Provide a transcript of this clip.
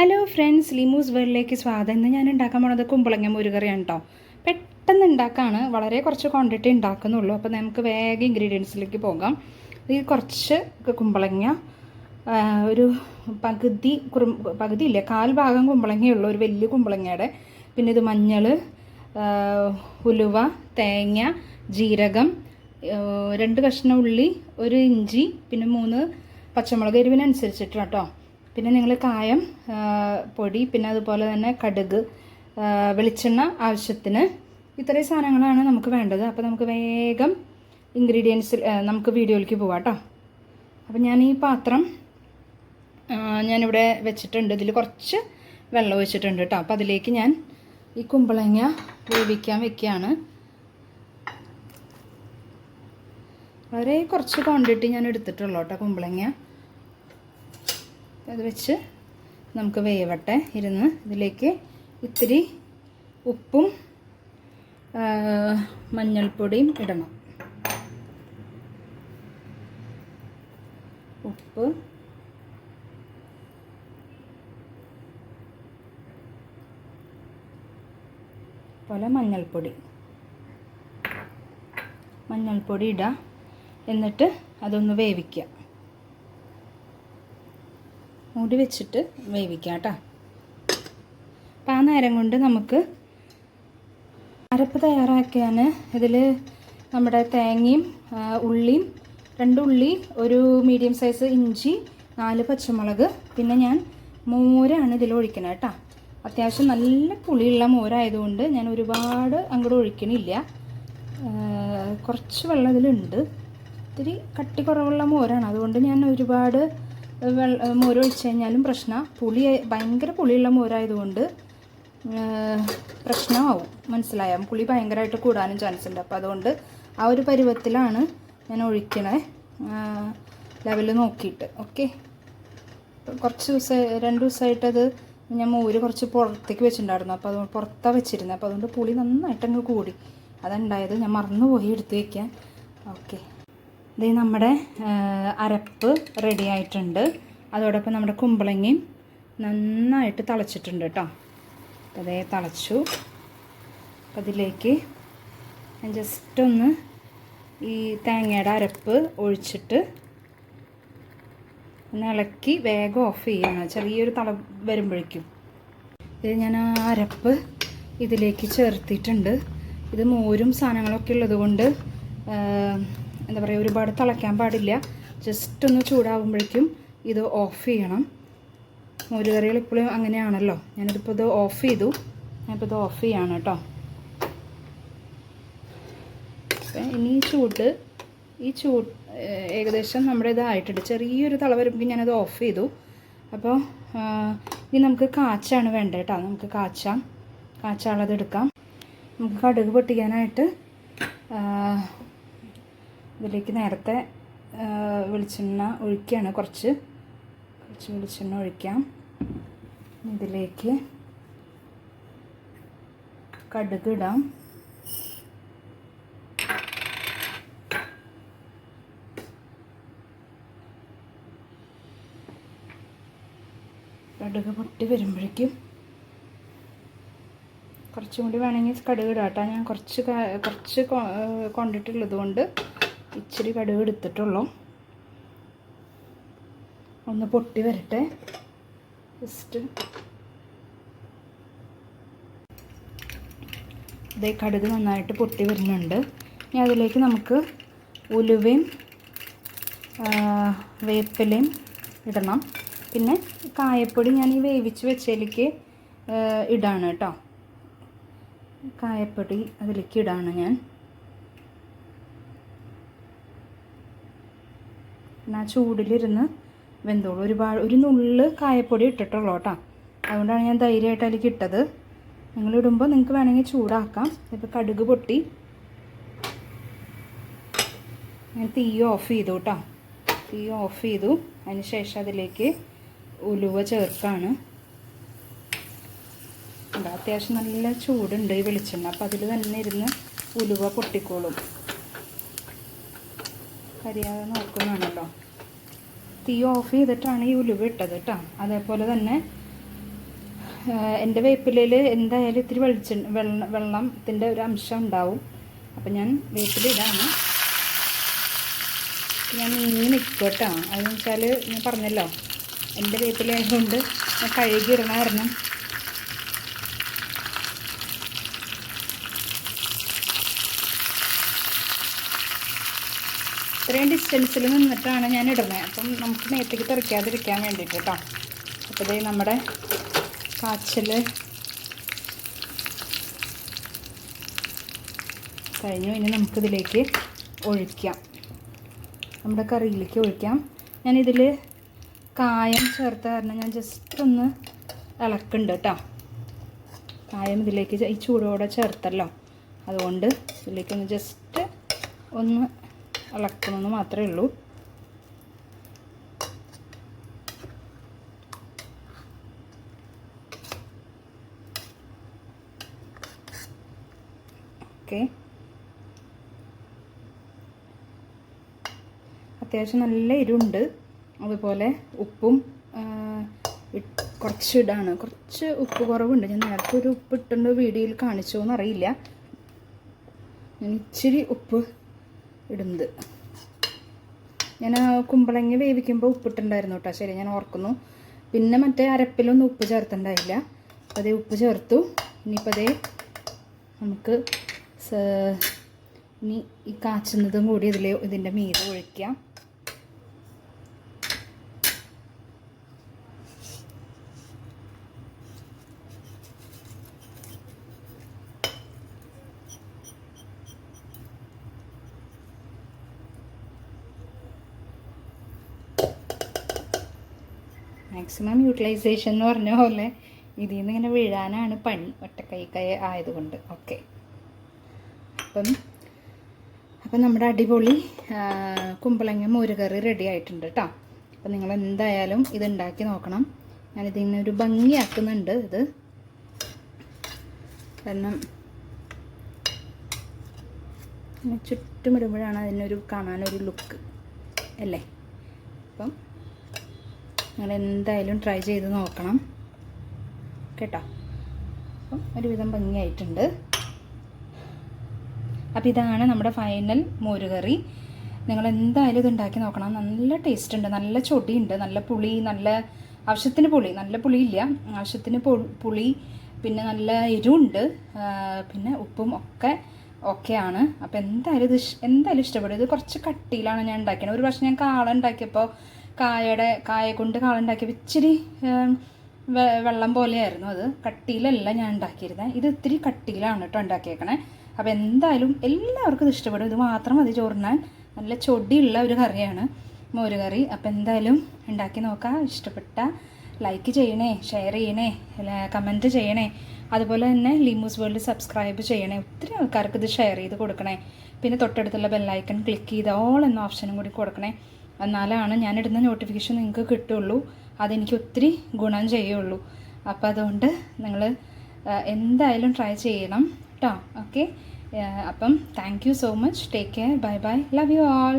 Hello friends ലിമൂസ് വേൾഡിലേക്ക് സ്വാഗതം. ഇന്ന് ഞാൻ ഉണ്ടാക്കാൻ പോണത് കുമ്പളങ്ങ മുരുകറിയാണ് കേട്ടോ പെട്ടെന്ന് ഉണ്ടാക്കാണ്. വളരെ കുറച്ച് ക്വാണ്ടിറ്റി ഉണ്ടാക്കുന്നുള്ളൂ. അപ്പോൾ നമുക്ക് വേഗം ഇൻഗ്രീഡിയൻസിലേക്ക് പോകാം. ഈ കുറച്ച് കുമ്പളങ്ങ ഒരു പകുതി പകുതി ഇല്ല? കാൽ ഭാഗം കുമ്പളങ്ങയുള്ളൂ ഒരു വലിയ കുമ്പളങ്ങയുടെ. പിന്നെ ഇത് മഞ്ഞൾ ഉലുവ തേങ്ങ ജീരകം രണ്ട് കഷ്ണം ഉള്ളി ഒരു ഇഞ്ചി പിന്നെ മൂന്ന് പച്ചമുളക് എരിവിനനുസരിച്ചിട്ട് കേട്ടോ പിന്നെ നിങ്ങൾ കായം പൊടി പിന്നെ അതുപോലെ തന്നെ കടുക് വെളിച്ചെണ്ണ ആവശ്യത്തിന് ഇത്രയും സാധനങ്ങളാണ് നമുക്ക് വേണ്ടത്. അപ്പോൾ നമുക്ക് വേഗം ഇൻഗ്രീഡിയൻസിൽ നമുക്ക് വീഡിയോയിലേക്ക് പോവാം കേട്ടോ. അപ്പം ഞാൻ ഈ പാത്രം ഞാനിവിടെ വെച്ചിട്ടുണ്ട്. ഇതിൽ കുറച്ച് വെള്ളം ഒഴിച്ചിട്ടുണ്ട് കേട്ടോ. അപ്പോൾ അതിലേക്ക് ഞാൻ ഈ കുമ്പളങ്ങ വേവിക്കാൻ വെക്കുകയാണ്. വളരെ കുറച്ച് ക്വാണ്ടിറ്റി ഞാൻ എടുത്തിട്ടുള്ളൂ കേട്ടോ കുമ്പളങ്ങ. അത് വെച്ച് നമുക്ക് വേവട്ടെ. ഇരുന്ന് ഇതിലേക്ക് ഇത്തിരി ഉപ്പും മഞ്ഞൾപ്പൊടിയും ഇടണം. ഉപ്പ്. പോലെ മഞ്ഞൾപ്പൊടി. മഞ്ഞൾപ്പൊടി ഇടാം. എന്നിട്ട് അതൊന്ന് വേവിക്കുക മൂടി വെച്ചിട്ട് വേവിക്കാം കേട്ടോ. അപ്പോൾ ആ നേരം കൊണ്ട് നമുക്ക് അരപ്പ് തയ്യാറാക്കാൻ ഇതിൽ നമ്മുടെ തേങ്ങയും ഉള്ളിയും രണ്ട് ഉള്ളി ഒരു മീഡിയം സൈസ് ഇഞ്ചി നാല് പച്ചമുളക് പിന്നെ ഞാൻ മോരാണ് ഇതിൽ ഒഴിക്കുന്നത് കേട്ടോ. അത്യാവശ്യം നല്ല പുളിയുള്ള മോരായതുകൊണ്ട് ഞാൻ ഒരുപാട് അങ്ങോട്ട് ഒഴിക്കണില്ല. കുറച്ച് വെള്ളം ഇതിലുണ്ട്. ഇത്തിരി കട്ടി കുറവുള്ള മോരാണ്. അതുകൊണ്ട് ഞാൻ ഒരുപാട് മോര് ഒഴിച്ചു കഴിഞ്ഞാലും പ്രശ്നം. പുളി ഭയങ്കര പുളിയുള്ള മോരായതുകൊണ്ട് പ്രശ്നമാവും. മനസ്സിലായ? പുളി ഭയങ്കരമായിട്ട് കൂടാനും ചാൻസ് ഉണ്ട് അപ്പോൾ അതുകൊണ്ട് ആ ഒരു പരുവത്തിലാണ് ഞാൻ ഒഴിക്കണേ. ലെവൽ നോക്കിയിട്ട്. ഓക്കെ? കുറച്ച് ദിവസം രണ്ട് ദിവസമായിട്ടത് ഞാൻ മോര് കുറച്ച് പുറത്തേക്ക് വെച്ചിട്ടുണ്ടായിരുന്നു. അപ്പോൾ അത് പുറത്താണ് വെച്ചിരുന്നത് അപ്പോൾ അതുകൊണ്ട് പുളി നന്നായിട്ടങ്ങ് കൂടി. അതുണ്ടായത് ഞാൻ മറന്നുപോയി എടുത്ത് വയ്ക്കാൻ ഓക്കെ. ഇത് നമ്മുടെ അരപ്പ് റെഡി ആയിട്ടുണ്ട്. അതോടൊപ്പം നമ്മുടെ കുമ്പളങ്ങയും നന്നായിട്ട് തിളച്ചിട്ടുണ്ട് കേട്ടോ അതേ തിളച്ചു. അപ്പം അതിലേക്ക് ഞാൻ ജസ്റ്റ് ഒന്ന് ഈ തേങ്ങയുടെ അരപ്പ് ഒഴിച്ചിട്ട് ഒന്ന് ഇളക്കി വേഗം ഓഫ് ചെയ്യണം. ചെറിയൊരു തള വരുമ്പോഴേക്കും. ഇത് ഞാൻ ആ അരപ്പ് ഇതിലേക്ക് ചേർത്തിട്ടുണ്ട്. ഇത് മോരും സാധനങ്ങളൊക്കെ ഉള്ളത് കൊണ്ട് എന്താ പറയുക ഒരുപാട് തിളയ്ക്കാൻ പാടില്ല. ജസ്റ്റ് ഒന്ന് ചൂടാകുമ്പോഴേക്കും ഇത് ഓഫ് ചെയ്യണം. മോരുകറികൾ ഇപ്പോഴും അങ്ങനെയാണല്ലോ. ഞാനിതിപ്പോൾ ഇത് ഓഫ് ചെയ്തു. ഞാനിപ്പോൾ ഇത് ഓഫ് ചെയ്യാണ് കേട്ടോ ഇനി ചൂട് ഈ ചൂട് ഏകദേശം നമ്മുടെ ഇതായിട്ടുണ്ട്. ചെറിയൊരു തള വരുമ്പോൾ ഞാനത് ഓഫ് ചെയ്തു. അപ്പോൾ ഇനി നമുക്ക് കാച്ചാണ് വേണ്ടത് കേട്ടോ നമുക്ക് കാച്ചാം. കാച്ചാളത് എടുക്കാം നമുക്ക് കടുക് പൊട്ടിക്കാനായിട്ട് ഇതിലേക്ക് നേരത്തെ വെളിച്ചെണ്ണ ഒഴിക്കുകയാണ് കുറച്ച്. കുറച്ച് വെളിച്ചെണ്ണ ഒഴിക്കാം. ഇതിലേക്ക് കടുക് ഇടാം. കടുക് പൊട്ടി വരുമ്പോഴേക്കും കുറച്ചും കൂടി വേണമെങ്കിൽ കടുക് ഇടാം കേട്ടോ. ഞാൻ കുറച്ച് കുറച്ച് കൊണ്ടിട്ടുള്ളത് കൊണ്ട് ഇച്ചിരി കടുക് എടുത്തിട്ടുള്ളൂ. ഒന്ന് പൊട്ടി വരട്ടെ. ജസ്റ്റ് ഇതേ കടുക് നന്നായിട്ട് പൊട്ടി വരുന്നുണ്ട്. ഇനി അതിലേക്ക് നമുക്ക് ഉലുവയും വേപ്പിലയും ഇടണം. പിന്നെ കായപ്പൊടി ഞാൻ ഈ വേവിച്ച് വെച്ചതിലേക്ക് ഇടാണ് കേട്ടോ. കായപ്പൊടി അതിലേക്ക് ഇടാണ് ഞാൻ. പിന്നെ ആ ചൂടിലിരുന്ന് വെന്തോളൂ. ഒരുപാട് ഒരു നുള്ള് കായപ്പൊടി ഇട്ടിട്ടുള്ളൂ കേട്ടോ. അതുകൊണ്ടാണ് ഞാൻ ധൈര്യമായിട്ട് അതിലേക്ക് ഇട്ടത്. നിങ്ങൾ ഇടുമ്പോൾ നിങ്ങൾക്ക് വേണമെങ്കിൽ ചൂടാക്കാം. ഇപ്പോൾ കടുക് പൊട്ടി. ഞാൻ തീ ഓഫ് ചെയ്തു കേട്ടോ. തീ ഓഫ് ചെയ്തു. അതിന് ശേഷം അതിലേക്ക് ഉലുവ ചേർക്കാണ്. അത്യാവശ്യം നല്ല ചൂടുണ്ട് ഈ വെളിച്ചെണ്ണ. അപ്പം അതിൽ തന്നെ ഇരുന്ന് ഉലുവ പൊട്ടിക്കോളും. കരിയാതെ നോക്കുന്നതാണല്ലോ. തീ ഓഫ് ചെയ്തിട്ടാണ് ഈ ഉലുവ ഇട്ടത് കേട്ടോ അതേപോലെ തന്നെ എന്റെ വേപ്പിലയിൽ എന്തായാലും ഇത്തിരി വെളിച്ച വെള്ളം വെള്ളത്തിന്റെ ഒരു അംശം ഉണ്ടാവും. അപ്പം ഞാൻ വേപ്പിലിടാണ് ഞാൻ നീങ്ങി നിൽക്കും കേട്ടോ അതെന്ന് വെച്ചാൽ ഞാൻ പറഞ്ഞല്ലോ എന്റെ വേപ്പിലായതുകൊണ്ട് ഞാൻ കഴുകി ഇടണ ഡിസ്റ്റൻസിൽ നിന്നിട്ടാണ് ഞാൻ ഇടുന്നത് അപ്പം നമുക്ക് മേത്തേക്ക് തെറിക്കാതിരിക്കാൻ വേണ്ടിയിട്ട് കേട്ടോ അപ്പോൾ ഇതേ നമ്മുടെ കാച്ചൽ കഴിഞ്ഞു. ഇനി നമുക്കിതിലേക്ക് ഒഴിക്കാം. നമ്മുടെ കറിയിലേക്ക് ഒഴിക്കാം. ഞാനിതിൽ കായം ചേർത്ത കാരണം ഞാൻ ജസ്റ്റ് ഒന്ന് ഇളക്കുന്നുണ്ട് കേട്ടോ കായം ഇതിലേക്ക് ഈ ചൂടോടെ ചേർത്തല്ലോ. അതുകൊണ്ട് ഇതിലേക്കൊന്ന് ജസ്റ്റ് ഒന്ന് ഇളക്കണമെന്ന് മാത്രമേ ഉള്ളൂ. ഓക്കെ. അത്യാവശ്യം നല്ല ഇരുണ്ട് അതുപോലെ ഉപ്പും കുറച്ച് ഇടാണ്. കുറച്ച് ഉപ്പ് കുറവുണ്ട്. ഞാൻ നേരത്തെ ഒരു ഉപ്പ് ഇട്ടുണ്ട് വീഡിയോയിൽ കാണിച്ചോ എന്നറിയില്ല ഞാൻ ഇച്ചിരി ഉപ്പ് ഇടുന്നത്. ഞാൻ കുമ്പളങ്ങി വേവിക്കുമ്പോൾ ഉപ്പിട്ടുണ്ടായിരുന്നു കേട്ടോ ശരി ഞാൻ ഓർക്കുന്നു. പിന്നെ മറ്റേ അരപ്പിലൊന്നും ഉപ്പ് ചേർത്തിട്ടുണ്ടായില്ല. അപ്പോൾ അതേ ഉപ്പ് ചേർത്തു. ഇനിയിപ്പോൾ അതേ നമുക്ക് ഇനി ഈ കാച്ചുന്നതും കൂടി ഇതിൽ ഇതിന്റെ മീത ഒഴിക്കാം. മാക്സിമം യൂട്ടിലൈസേഷൻ എന്ന് പറഞ്ഞ പോലെ ഇതിൽ നിന്ന് ഇങ്ങനെ വീഴാനാണ് പണി. ഒറ്റക്കൈക്കൈ ആയതുകൊണ്ട്. ഓക്കെ അപ്പം അപ്പം നമ്മുടെ അടിപൊളി കുമ്പളങ്ങ മോരുകറി റെഡി ആയിട്ടുണ്ട് കേട്ടോ അപ്പം നിങ്ങൾ എന്തായാലും ഇത് ഉണ്ടാക്കി നോക്കണം. ഞാനിതിൽ നിന്ന് ഒരു ഭംഗിയാക്കുന്നുണ്ട് ഇത്. കാരണം ചുറ്റുമിടുമ്പോഴാണ് അതിനൊരു കാണാനൊരു ലുക്ക് അല്ലേ? അപ്പം നിങ്ങൾ എന്തായാലും ട്രൈ ചെയ്ത് നോക്കണം. കേട്ടോ? അപ്പം ഒരുവിധം ഭംഗിയായിട്ടുണ്ട്. അപ്പോൾ ഇതാണ് നമ്മുടെ ഫൈനൽ മോരുകറി. നിങ്ങൾ എന്തായാലും ഇത് ഉണ്ടാക്കി നോക്കണം. നല്ല ടേസ്റ്റ് ഉണ്ട്. നല്ല ചൊടിയുണ്ട്. നല്ല പുളി നല്ല ആവശ്യത്തിന് പുളി. നല്ല പുളിയില്ല. ആവശ്യത്തിന് പുളി പിന്നെ നല്ല എരിവുണ്ട്. പിന്നെ ഉപ്പും ഒക്കെ ഓക്കെയാണ്. അപ്പോൾ എന്തായാലും ഇത് എന്തായാലും ഇഷ്ടപ്പെടും. ഇത് കുറച്ച് കട്ടിയിലാണ് ഞാൻ ഉണ്ടാക്കിയത്. ഒരു പ്രാവശ്യം ഞാൻ കാള ഉണ്ടാക്കിയപ്പോൾ കായയുടെ കായ കൊണ്ട് കാള ഉണ്ടാക്കി ഇച്ചിരി വെള്ളം പോലെയായിരുന്നു അത്. കട്ടിയിലല്ല ഞാൻ ഉണ്ടാക്കിയിരുന്നത് ഇത് ഇത്തിരി കട്ടിയിലാണ് കേട്ടോ ഉണ്ടാക്കിയേക്കണേ. അപ്പോൾ എന്തായാലും എല്ലാവർക്കും ഇത് ഇഷ്ടപ്പെടും. ഇത് മാത്രം മതി ചോറിനാൻ. നല്ല ചൊടിയുള്ള ഒരു കറിയാണ് മോര് കറി. അപ്പോൾ എന്തായാലും ഉണ്ടാക്കി നോക്കാം. ഇഷ്ടപ്പെട്ട ലൈക്ക് ചെയ്യണേ ഷെയർ ചെയ്യണേ കമന്റ് ചെയ്യണേ. അതുപോലെ തന്നെ ലിമൂസ് വേൾഡ് സബ്സ്ക്രൈബ് ചെയ്യണേ. ഒത്തിരി ആൾക്കാർക്ക് ഇത് ഷെയർ ചെയ്ത് കൊടുക്കണേ. പിന്നെ തൊട്ടടുത്തുള്ള ബെല്ലൈക്കൺ ക്ലിക്ക് ചെയ്ത് ഓൾ എന്ന ഓപ്ഷനും കൂടി കൊടുക്കണേ. എന്നാലാണ് ഞാനിടുന്ന നോട്ടിഫിക്കേഷൻ നിങ്ങൾക്ക് കിട്ടുള്ളൂ. അതെനിക്ക് ഒത്തിരി ഗുണം ചെയ്യുള്ളൂ. അപ്പോൾ അതുകൊണ്ട് നിങ്ങൾ എന്തായാലും ട്രൈ ചെയ്യണം കേട്ടോ ഓക്കെ അപ്പം thank you so much take care bye bye love you all